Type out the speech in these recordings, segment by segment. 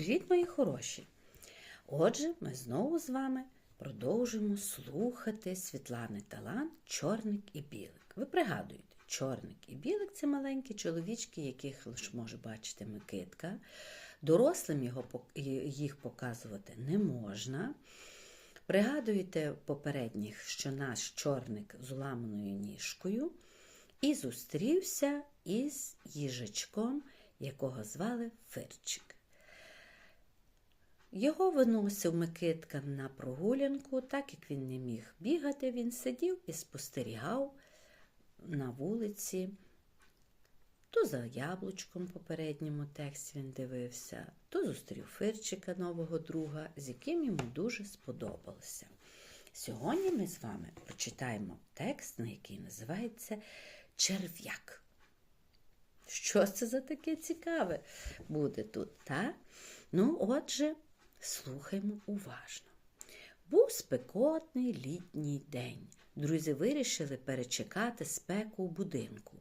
Привіт, мої хороші! Отже, ми знову з вами продовжуємо слухати Світлани Талант Чорник і Білик. Ви пригадуєте, чорник і білик це маленькі чоловічки, яких лише може бачити Микитка. Дорослим його, їх показувати не можна. Пригадуєте попередніх, що наш чорник з уламаною ніжкою і зустрівся із їжачком, якого звали Фирчик. Його виносив Микитка на прогулянку, так як він не міг бігати, він сидів і спостерігав на вулиці. То за яблучком попередньому тексті він дивився, то зустрів Фирчика, нового друга, з яким йому дуже сподобалося. Сьогодні ми з вами прочитаємо текст, на який називається Черв'як. Що це за таке цікаве буде тут, так? Ну, отже, слухаймо уважно. Був спекотний літній день. Друзі вирішили перечекати спеку у будинку.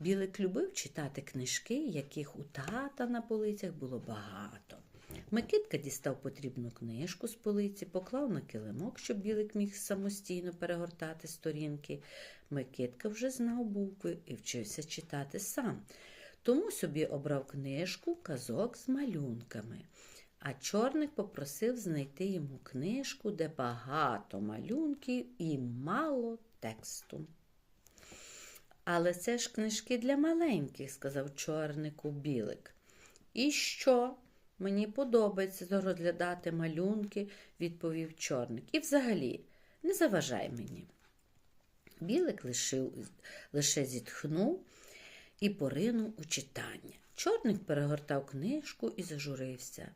Білик любив читати книжки, яких у тата на полицях було багато. Микитка дістав потрібну книжку з полиці, поклав на килимок, щоб білик міг самостійно перегортати сторінки. Микитка вже знав букви і вчився читати сам. Тому собі обрав книжку казок з малюнками. А чорник попросив знайти йому книжку, де багато малюнків і мало тексту. Але це ж книжки для маленьких, сказав чорнику білик. І що? Мені подобається розглядати малюнки, відповів чорник. І взагалі, не заважай мені. Білик лишив, лише зітхнув і поринув у читання. Чорник перегортав книжку і зажурився.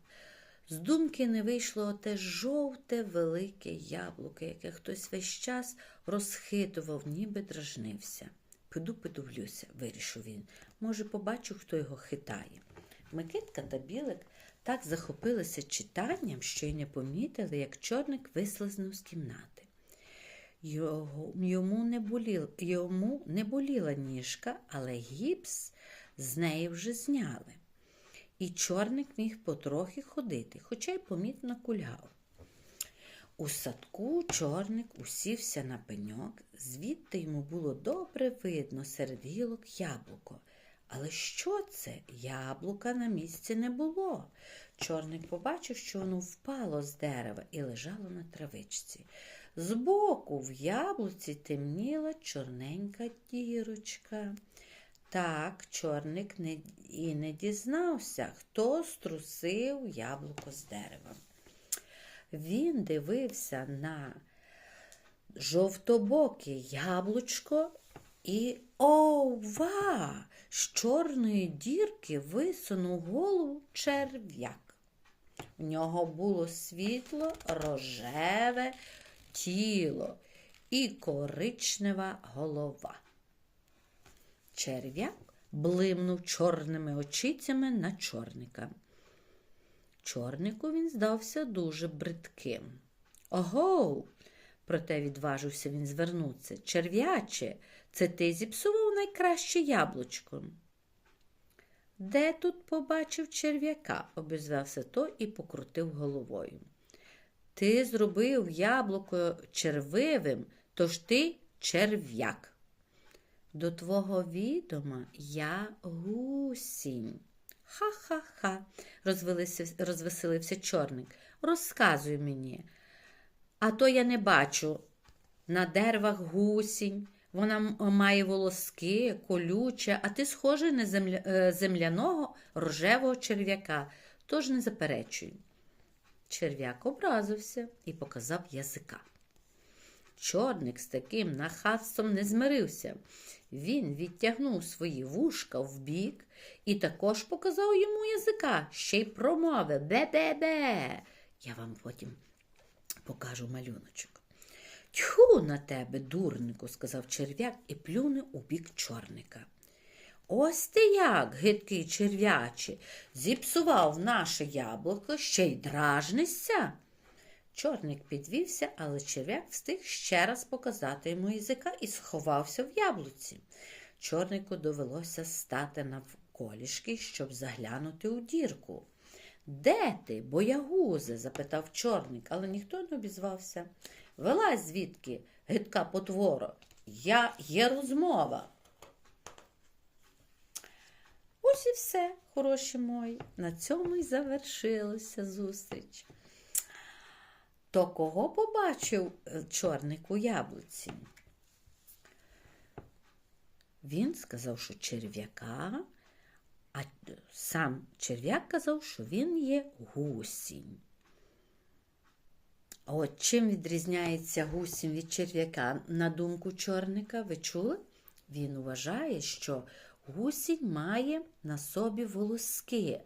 З думки не вийшло те жовте велике яблуко, яке хтось весь час розхитував, ніби дражнився. Піду подивлюся, вирішив він. Може, побачу, хто його хитає. Микитка та білик так захопилися читанням, що й не помітили, як чорник вислизнув з кімнати. Його, йому, не боліла, йому не боліла ніжка, але гіпс з неї вже зняли. І чорник міг потрохи ходити, хоча й помітно кульгав. У садку чорник усівся на пеньок, звідти йому було добре видно серед гілок яблуко. Але що це? Яблука на місці не було. Чорник побачив, що воно впало з дерева і лежало на травичці. Збоку в яблуці темніла чорненька дірочка. Так, чорник не, і не дізнався, хто струсив яблуко з дерева. Він дивився на жовтобоке яблучко і ова! З чорної дірки висунув голову черв'як. У нього було світло рожеве тіло і коричнева голова. Черв'як блимнув чорними очицями на чорника. Чорнику він здався дуже бридким. Ого, проте відважився він звернутися. Черв'яче, це ти зіпсував найкраще яблучко. Де тут побачив черв'яка? обізвався той і покрутив головою. Ти зробив яблуко червивим, тож ти черв'як. До твого відома я гусінь. Ха-ха-ха, розвеселився чорник. Розказуй мені. А то я не бачу. На деревах гусінь, вона має волоски, колюче, а ти схожий на земля... е, земляного рожевого черв'яка, тож не заперечуй. Черв'як образився і показав язика. Чорник з таким нахабством не змирився. Він відтягнув свої вушка вбік і також показав йому язика, ще й промовив бе-бе-бе. Я вам потім покажу малюночок. Тьху на тебе, дурнику, сказав черв'як і плюнув у бік чорника. Ось ти як, гидкий черв'яче, зіпсував наше яблуко, ще й дражнишся. Чорник підвівся, але черв'як встиг ще раз показати йому язика і сховався в яблуці. Чорнику довелося стати навколішки, щоб заглянути у дірку. Де ти, боягузе? запитав чорник, але ніхто не обізвався. Вилазь звідки, гидка потвора. Я є розмова. Ось і все, хороші мої. На цьому й завершилася зустріч. То кого побачив е, чорник у яблуці? Він сказав, що черв'яка, а сам черв'як казав, що він є гусінь. От чим відрізняється гусінь від черв'яка, на думку чорника, ви чули? Він вважає, що гусінь має на собі волоски,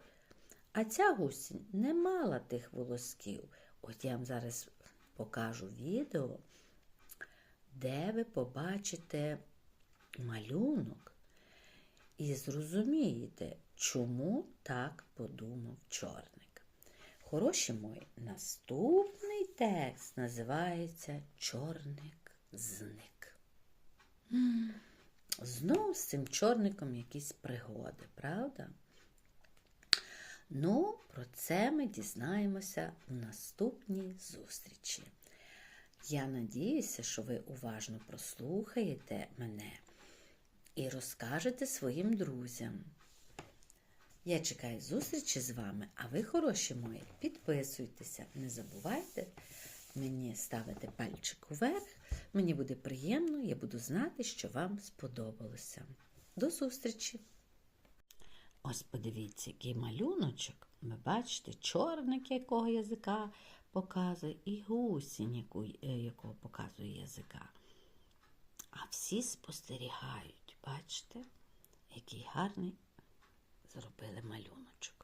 а ця гусінь не мала тих волосків. От я вам зараз покажу відео, де ви побачите малюнок і зрозумієте, чому так подумав чорник. Хороші мої, наступний текст називається Чорник зник. М, Знов з цим чорником якісь пригоди, правда? Ну, про це ми дізнаємося в наступній зустрічі. Я надіюся, що ви уважно прослухаєте мене і розкажете своїм друзям. Я чекаю зустрічі з вами, а ви, хороші мої, підписуйтеся. Не забувайте мені ставити пальчик уверх. Мені буде приємно, я буду знати, що вам сподобалося. До зустрічі! Ось подивіться, який малюночок. Ви бачите, чорник, якого язика показує, і гусінь, яку, е, якого показує язика. А всі спостерігають, бачите, який гарний зробили малюночок.